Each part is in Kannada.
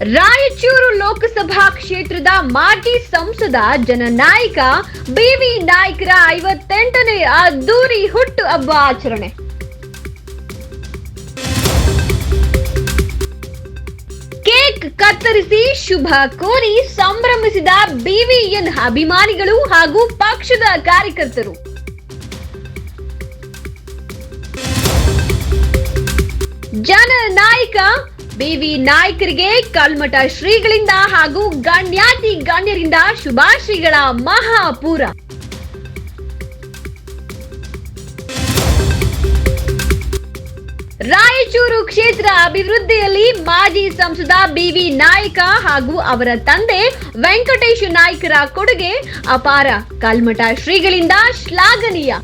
ರಾಯಚೂರು ಲೋಕಸಭಾ ಕ್ಷೇತ್ರದ ಮಾಜಿ ಸಂಸದ, ಜನನಾಯಕ ಬಿವಿ ನಾಯ್ಕರ ಐವತ್ತೆಂಟನೇ ಅದ್ದೂರಿ ಹುಟ್ಟು ಹಬ್ಬ ಆಚರಣೆ. ಕೇಕ್ ಕತ್ತರಿಸಿ ಶುಭ ಕೋರಿ ಸಂಭ್ರಮಿಸಿದ ಬಿವಿಎನ್ ಅಭಿಮಾನಿಗಳು ಹಾಗೂ ಪಕ್ಷದ ಕಾರ್ಯಕರ್ತರು. ಜನನಾಯಕ ಬಿವಿ ನಾಯ್ಕರಿಗೆ ಕಲ್ಮಠ ಶ್ರೀಗಳಿಂದ ಹಾಗೂ ಗಣ್ಯಾತಿ ಗಣ್ಯರಿಂದ ಶುಭಾಶಯಗಳ ಮಹಾಪೂರ. ರಾಯಚೂರು ಕ್ಷೇತ್ರ ಅಭಿವೃದ್ಧಿಯಲ್ಲಿ ಮಾಜಿ ಸಂಸದ ಬಿವಿ ನಾಯ್ಕ ಹಾಗೂ ಅವರ ತಂದೆ ವೆಂಕಟೇಶ ನಾಯ್ಕರ ಕೊಡುಗೆ ಅಪಾರ. ಕಲ್ಮಠ ಶ್ರೀಗಳಿಂದ ಶ್ಲಾಘನೀಯ.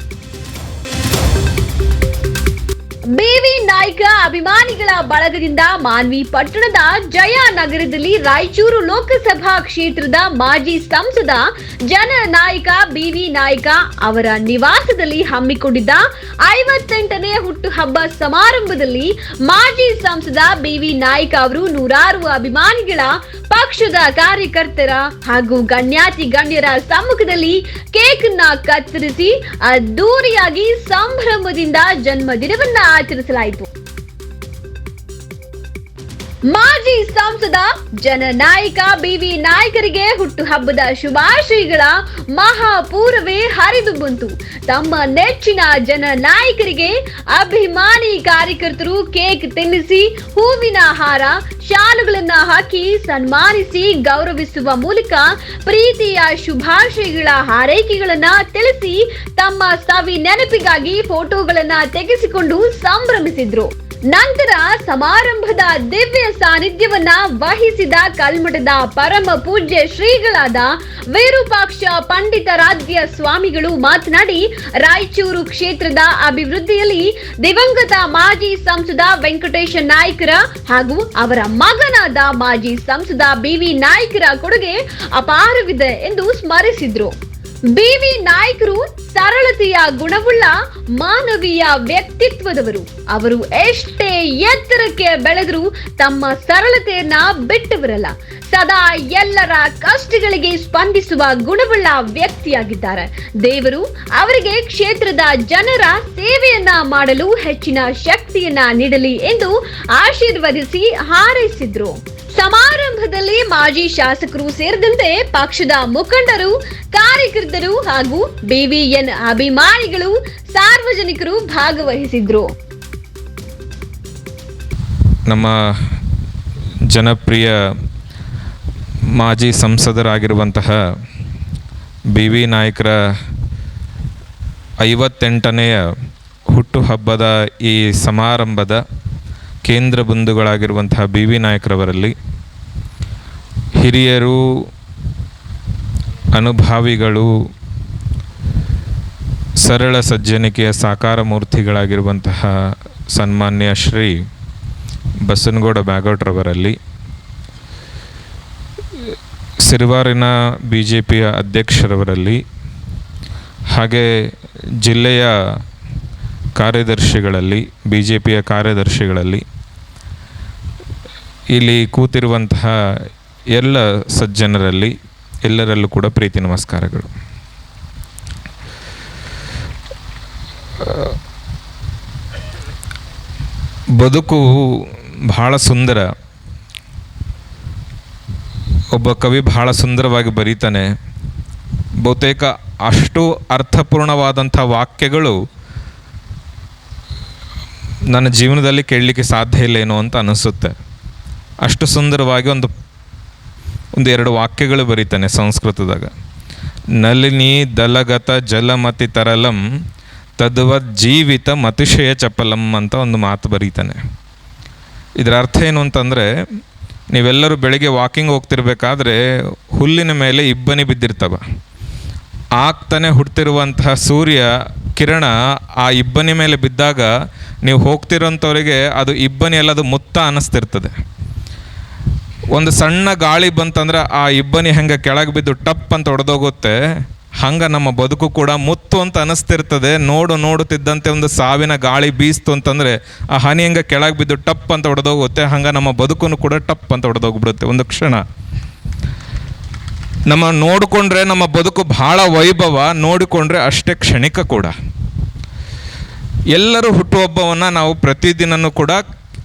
ಬಿವಿ ನಾಯ್ಕ ಅಭಿಮಾನಿಗಳ ಬಳಗದಿಂದ ಮಾನ್ವಿ ಪಟ್ಟಣದ ಜಯನಗರದಲ್ಲಿ ರಾಯಚೂರು ಲೋಕಸಭಾ ಕ್ಷೇತ್ರದ ಮಾಜಿ ಸಂಸದ ಜನ ನಾಯಕ ಬಿವಿ ನಾಯ್ಕ ಅವರ ನಿವಾಸದಲ್ಲಿ ಹಮ್ಮಿಕೊಂಡಿದ್ದ ಐವತ್ತೆಂಟನೇ ಹುಟ್ಟುಹಬ್ಬ ಸಮಾರಂಭದಲ್ಲಿ ಮಾಜಿ ಸಂಸದ ಬಿವಿ ನಾಯ್ಕ ಅವರು ನೂರಾರು ಅಭಿಮಾನಿಗಳ ಪಕ್ಷದ ಕಾರ್ಯಕರ್ತರ ಹಾಗೂ ಗಣ್ಯಾತಿ ಗಣ್ಯರ ಸಮ್ಮುಖದಲ್ಲಿ ಕೇಕ್ನ ಕತ್ತರಿಸಿ ಅದ್ದೂರಿಯಾಗಿ ಸಂಭ್ರಮದಿಂದ ಜನ್ಮದಿನವನ್ನ ആറ്റിറസിലായി പോകും ಮಾಜಿ ಸಂಸದ, ಜನನಾಯಕ ಬಿವಿ ನಾಯಕರಿಗೆ ಹುಟ್ಟುಹಬ್ಬದ ಶುಭಾಶಯಗಳ ಮಹಾಪೂರವೇ ಹರಿದು ಬಂತು. ತಮ್ಮ ನೆಚ್ಚಿನ ಜನನಾಯಕರಿಗೆ ಅಭಿಮಾನಿ ಕಾರ್ಯಕರ್ತರು ಕೇಕ್ ತಿನ್ನಿಸಿ, ಹೂವಿನ ಹಾರ, ಶಾಲುಗಳನ್ನ ಹಾಕಿ ಸನ್ಮಾನಿಸಿ ಗೌರವಿಸುವ ಮೂಲಕ ಪ್ರೀತಿಯ ಶುಭಾಶಯಗಳ ಹಾರೈಕೆಗಳನ್ನ ತಿಳಿಸಿ ತಮ್ಮ ಸವಿ ನೆನಪಿಗಾಗಿ ಫೋಟೋಗಳನ್ನ ತೆಗೆಸಿಕೊಂಡು ಸಂಭ್ರಮಿಸಿದ್ರು. ನಂತರ ಸಮಾರಂಭದ ದಿವ್ಯ ಸಾನ್ನಿಧ್ಯವನ್ನ ವಹಿಸಿದ ಕಲ್ಮಠದ ಪರಮ ಪೂಜ್ಯ ಶ್ರೀಗಳಾದ ವಿರೂಪಾಕ್ಷ ಪಂಡಿತಾರಾಧ್ಯ ಸ್ವಾಮಿಗಳು ಮಾತನಾಡಿ, ರಾಯಚೂರು ಕ್ಷೇತ್ರದ ಅಭಿವೃದ್ಧಿಯಲ್ಲಿ ದಿವಂಗತ ಮಾಜಿ ಸಂಸದ ವೆಂಕಟೇಶ ನಾಯ್ಕರ ಹಾಗೂ ಅವರ ಮಗನಾದ ಮಾಜಿ ಸಂಸದ ಬಿವಿ ನಾಯ್ಕರ ಕೊಡುಗೆ ಅಪಾರವಿದೆ ಎಂದು ಸ್ಮರಿಸಿದ್ರು. ಬಿವಿ ನಾಯ್ಕರು ಸರಳತೆಯ ಗುಣವುಳ್ಳ ಮಾನವೀಯ ವ್ಯಕ್ತಿತ್ವದವರು. ಅವರು ಎಷ್ಟೇ ಎತ್ತರಕ್ಕೆ ಬೆಳೆದರೂ ತಮ್ಮ ಸರಳತೆಯನ್ನ ಬಿಟ್ಟವರಲ್ಲ ಸದಾ ಎಲ್ಲರ ಕಷ್ಟಗಳಿಗೆ ಸ್ಪಂದಿಸುವ ಗುಣವುಳ್ಳ ವ್ಯಕ್ತಿಯಾಗಿದ್ದಾರೆ. ದೇವರು ಅವರಿಗೆ ಕ್ಷೇತ್ರದ ಜನರ ಸೇವೆಯನ್ನ ಮಾಡಲು ಹೆಚ್ಚಿನ ಶಕ್ತಿಯನ್ನ ನೀಡಲಿ ಎಂದು ಆಶೀರ್ವದಿಸಿ ಹಾರೈಸಿದ್ರು. ಸಮಾರಂಭದಲ್ಲಿ ಮಾಜಿ ಶಾಸಕರು ಸೇರಿದಂತೆ ಪಕ್ಷದ ಮುಖಂಡರು, ಕಾರ್ಯಕರ್ತರು ಹಾಗೂ ಬಿವಿಎನ್ ಅಭಿಮಾನಿಗಳು ಸಾರ್ವಜನಿಕರು ಭಾಗವಹಿಸಿದ್ರು. ನಮ್ಮ ಜನಪ್ರಿಯ ಮಾಜಿ ಸಂಸದರಾಗಿರುವಂತಹ ಬಿ ವಿ ನಾಯಕರ ಐವತ್ತೆಂಟನೆಯ ಹುಟ್ಟುಹಬ್ಬದ ಈ ಸಮಾರಂಭದ ಕೇಂದ್ರ ಬಂಧುಗಳಾಗಿರುವಂತಹ ಬಿ ವಿ ನಾಯಕರವರಲ್ಲಿ ಹಿರಿಯರು, ಅನುಭಾವಿಗಳು, ಸರಳ ಸಜ್ಜನಿಕೆಯ ಸಾಕಾರ ಮೂರ್ತಿಗಳಾಗಿರುವಂತಹ ಸನ್ಮಾನ್ಯ ಶ್ರೀ ಬಸನಗೌಡ ಬ್ಯಾಗೋಟ್ರವರಲ್ಲಿ ಸಿರಿವಾರಿನ ಬಿ ಜೆ ಪಿಯ ಅಧ್ಯಕ್ಷರವರಲ್ಲಿ ಹಾಗೆ ಜಿಲ್ಲೆಯ ಕಾರ್ಯದರ್ಶಿಗಳಲ್ಲಿ ಬಿ ಜೆ ಪಿಯ ಕಾರ್ಯದರ್ಶಿಗಳಲ್ಲಿ ಇಲ್ಲಿ ಕೂತಿರುವಂತಹ ಎಲ್ಲ ಸಜ್ಜನರಲ್ಲಿ ಎಲ್ಲರಲ್ಲೂ ಕೂಡ ಪ್ರೀತಿ ನಮಸ್ಕಾರಗಳು. ಬದುಕು ಬಹಳ ಸುಂದರ. ಒಬ್ಬ ಕವಿ ಬಹಳ ಸುಂದರವಾಗಿ ಬರೀತಾನೆ, ಬಹುತೇಕ ಅಷ್ಟು ಅರ್ಥಪೂರ್ಣವಾದಂಥ ವಾಕ್ಯಗಳು ನನ್ನ ಜೀವನದಲ್ಲಿ ಕೇಳಲಿಕ್ಕೆ ಸಾಧ್ಯ ಇಲ್ಲ ಏನೋ ಅಂತ ಅನಿಸುತ್ತೆ. ಅಷ್ಟು ಸುಂದರವಾಗಿ ಒಂದು ಒಂದು ಎರಡು ವಾಕ್ಯಗಳು ಬರೀತಾನೆ ಸಂಸ್ಕೃತದಾಗ. ನಲಿನಿ ದಲಗತ ಜಲಮತಿ ತರಲಂ, ತದ್ವತ್ ಜೀವಿತ ಮತಿಶಯ ಚಪಲಂ ಅಂತ ಒಂದು ಮಾತು ಬರೀತಾನೆ. ಇದರ ಅರ್ಥ ಏನು ಅಂತಂದರೆ, ನೀವೆಲ್ಲರೂ ಬೆಳಿಗ್ಗೆ ವಾಕಿಂಗ್ ಹೋಗ್ತಿರ್ಬೇಕಾದ್ರೆ ಹುಲ್ಲಿನ ಮೇಲೆ ಇಬ್ಬನಿ ಬಿದ್ದಿರ್ತವೆ. ಆಗ್ತಾನೆ ಹುಡ್ತಿರುವಂತಹ ಸೂರ್ಯ ಕಿರಣ ಆ ಇಬ್ಬನಿ ಮೇಲೆ ಬಿದ್ದಾಗ, ನೀವು ಹೋಗ್ತಿರೋಂಥವ್ರಿಗೆ ಅದು ಇಬ್ಬನಿ ಎಲ್ಲ ಅದು ಮುತ್ತ ಅನ್ನಿಸ್ತಿರ್ತದೆ ಒಂದು ಸಣ್ಣ ಗಾಳಿ ಬಂತಂದ್ರೆ ಆ ಇಬ್ಬನಿ ಹೆಂಗೆ ಕೆಳಗೆ ಬಿದ್ದು ಟಪ್ ಅಂತ ಹೊಡೆದೋಗುತ್ತೆ ಹಂಗೆ ನಮ್ಮ ಬದುಕು ಕೂಡ ಮುತ್ತು ಅಂತ ಅನಿಸ್ತಿರ್ತದೆ. ನೋಡು ನೋಡುತ್ತಿದ್ದಂತೆ ಒಂದು ಸಾವಿನ ಗಾಳಿ ಬೀಸ್ತು ಅಂತಂದರೆ ಆ ಹನಿ ಹೆಂಗೆ ಕೆಳಗೆ ಬಿದ್ದು ಟಪ್ ಅಂತ ಹೊಡೆದೋಗುತ್ತೆ ಹಂಗೆ ನಮ್ಮ ಬದುಕು ಕೂಡ ಟಪ್ ಅಂತ ಹೊಡೆದೋಗ್ಬಿಡುತ್ತೆ ಒಂದು ಕ್ಷಣ. ನಮ್ಮ ನೋಡಿಕೊಂಡ್ರೆ ನಮ್ಮ ಬದುಕು ಬಹಳ ವೈಭವ, ನೋಡಿಕೊಂಡ್ರೆ ಅಷ್ಟೇ ಕ್ಷಣಿಕ ಕೂಡ. ಎಲ್ಲರೂ ಹುಟ್ಟುಹಬ್ಬವನ್ನು ನಾವು ಪ್ರತಿದಿನನೂ ಕೂಡ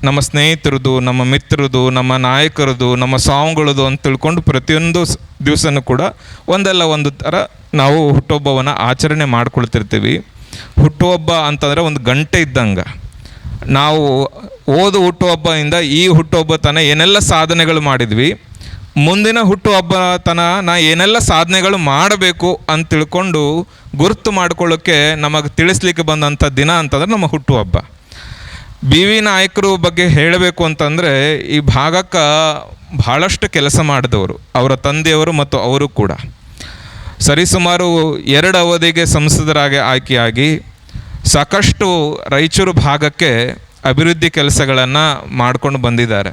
ನಮ್ಮ ಸ್ನೇಹಿತರದು, ನಮ್ಮ ಮಿತ್ರದು ನಮ್ಮ ನಾಯಕರದು, ನಮ್ಮ ಸಾಂಗ್ಗಳದು ಅಂತ ತಿಳ್ಕೊಂಡು ಪ್ರತಿಯೊಂದು ದಿವಸನೂ ಕೂಡ ಒಂದಲ್ಲ ಒಂದು ಥರ ನಾವು ಹುಟ್ಟುಹಬ್ಬವನ್ನು ಆಚರಣೆ ಮಾಡ್ಕೊಳ್ತಿರ್ತೀವಿ. ಹುಟ್ಟುಹಬ್ಬ ಅಂತಂದರೆ ಒಂದು ಗಂಟೆ ಇದ್ದಂಗೆ. ನಾವು ಓದು ಹುಟ್ಟುಹಬ್ಬದಿಂದ ಈ ಹುಟ್ಟುಹಬ್ಬ ತನ ಏನೆಲ್ಲ ಸಾಧನೆಗಳು ಮಾಡಿದ್ವಿ. ಮುಂದಿನ ಹುಟ್ಟುಹಬ್ಬ ತನ ನಾ ಏನೆಲ್ಲ ಸಾಧನೆಗಳು ಮಾಡಬೇಕು ಅಂತ ತಿಳ್ಕೊಂಡು ಗುರುತು ಮಾಡ್ಕೊಳ್ಳೋಕ್ಕೆ ನಮಗೆ ತಿಳಿಸ್ಲಿಕ್ಕೆ ಬಂದಂಥ ದಿನ ಅಂತಂದ್ರೆ ನಮ್ಮ ಹುಟ್ಟುಹಬ್ಬ. ಬಿ ವಿ ನಾಯಕರು ಬಗ್ಗೆ ಹೇಳಬೇಕು ಅಂತಂದರೆ, ಈ ಭಾಗಕ್ಕೆ ಭಾಳಷ್ಟು ಕೆಲಸ ಮಾಡಿದವರು, ಅವರ ತಂದೆಯವರು ಮತ್ತು ಅವರು ಕೂಡ. ಸರಿಸುಮಾರು ಎರಡು ಅವಧಿಗೆ ಸಂಸದರಾಗಿ ಆಯ್ಕೆಯಾಗಿ ಸಾಕಷ್ಟು ರಾಯಚೂರು ಭಾಗಕ್ಕೆ ಅಭಿವೃದ್ಧಿ ಕೆಲಸಗಳನ್ನು ಮಾಡ್ಕೊಂಡು ಬಂದಿದ್ದಾರೆ.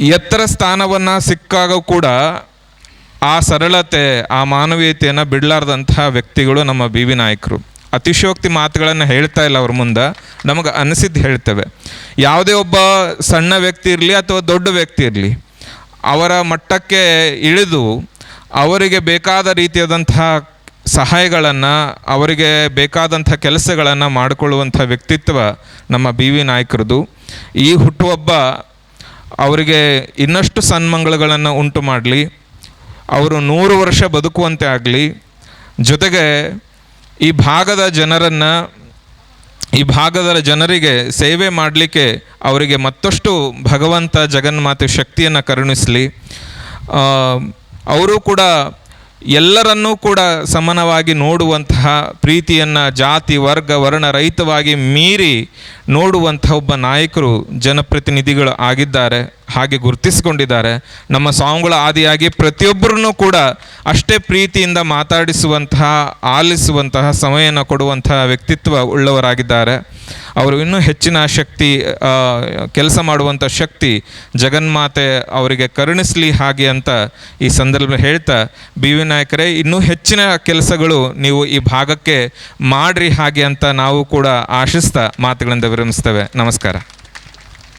ಎತ್ತರ ಸ್ಥಾನವನ್ನು ಸಿಕ್ಕಾಗ ಕೂಡ ಆ ಸರಳತೆ, ಆ ಮಾನವೀಯತೆಯನ್ನು ಬಿಡಲಾರ್ದಂತಹ ವ್ಯಕ್ತಿಗಳು ನಮ್ಮ ಬಿ ವಿ ನಾಯಕರು. ಅತಿಶಯೋಕ್ತಿ ಮಾತುಗಳನ್ನು ಹೇಳ್ತಾ ಇಲ್ಲ ಅವ್ರ ಮುಂದೆ. ನಮಗೆ ಅನಿಸಿದ್ದು ಹೇಳ್ತೇವೆ. ಯಾವುದೇ ಒಬ್ಬ ಸಣ್ಣ ವ್ಯಕ್ತಿ ಇರಲಿ ಅಥವಾ ದೊಡ್ಡ ವ್ಯಕ್ತಿ ಇರಲಿ, ಅವರ ಮಟ್ಟಕ್ಕೆ ಇಳಿದು ಅವರಿಗೆ ಬೇಕಾದ ರೀತಿಯಾದಂತಹ ಸಹಾಯಗಳನ್ನು, ಅವರಿಗೆ ಬೇಕಾದಂಥ ಕೆಲಸಗಳನ್ನು ಮಾಡಿಕೊಳ್ಳುವಂಥ ವ್ಯಕ್ತಿತ್ವ ನಮ್ಮ ಬಿ ವಿ ನಾಯಕರದು. ಈ ಹುಟ್ಟುಹಬ್ಬ ಅವರಿಗೆ ಇನ್ನಷ್ಟು ಸನ್ಮಂಗಳಗಳನ್ನು ಉಂಟು ಮಾಡಲಿ. ಅವರು ನೂರು ವರ್ಷ ಬದುಕುವಂತೆ ಆಗಲಿ. ಜೊತೆಗೆ ಈ ಭಾಗದ ಜನರನ್ನು, ಈ ಭಾಗದ ಜನರಿಗೆ ಸೇವೆ ಮಾಡಲಿಕ್ಕೆ ಅವರಿಗೆ ಮತ್ತಷ್ಟು ಭಗವಂತ ಜಗನ್ಮಾತೆ ಶಕ್ತಿಯನ್ನು ಕರುಣಿಸಲಿ. ಅವರು ಕೂಡ ಎಲ್ಲರನ್ನೂ ಕೂಡ ಸಮಾನವಾಗಿ ನೋಡುವಂತಹ ಪ್ರೀತಿಯನ್ನು ಜಾತಿ, ವರ್ಗ, ವರ್ಣ ರಹಿತವಾಗಿ ಮೀರಿ ನೋಡುವಂಥ ಒಬ್ಬ ನಾಯಕರು ಜನಪ್ರತಿನಿಧಿಗಳು ಆಗಿದ್ದಾರೆ. ಹಾಗೆ ಗುರುತಿಸಿಕೊಂಡಿದ್ದಾರೆ. ನಮ್ಮ ಸಾಂಗ್ಗಳ ಆದಿಯಾಗಿ ಪ್ರತಿಯೊಬ್ಬರನ್ನು ಕೂಡ ಅಷ್ಟೇ ಪ್ರೀತಿಯಿಂದ ಮಾತಾಡಿಸುವಂತಹ, ಆಲಿಸುವಂತಹ, ಸಮಯನ ಕೊಡುವಂತಹ ವ್ಯಕ್ತಿತ್ವ ಉಳ್ಳವರಾಗಿದ್ದಾರೆ. ಅವರು ಇನ್ನೂ ಹೆಚ್ಚಿನ ಶಕ್ತಿ ಕೆಲಸ ಮಾಡುವಂಥ ಶಕ್ತಿ ಜಗನ್ಮಾತೆ ಅವರಿಗೆ ಕರುಣಿಸಲಿ ಹಾಗೆ ಅಂತ ಈ ಸಂದರ್ಭ ಹೇಳ್ತಾ ಬಿ ವಿ ನಾಯಕರೇ, ಇನ್ನೂ ಹೆಚ್ಚಿನ ಕೆಲಸಗಳು ನೀವು ಈ ಭಾಗಕ್ಕೆ ಮಾಡ್ರಿ ಹಾಗೆ ಅಂತ ನಾವು ಕೂಡ ಆಶಿಸ್ತಾ ಮಾತುಗಳಿಂದ ವಿರಮಿಸ್ತೇವೆ. ನಮಸ್ಕಾರ.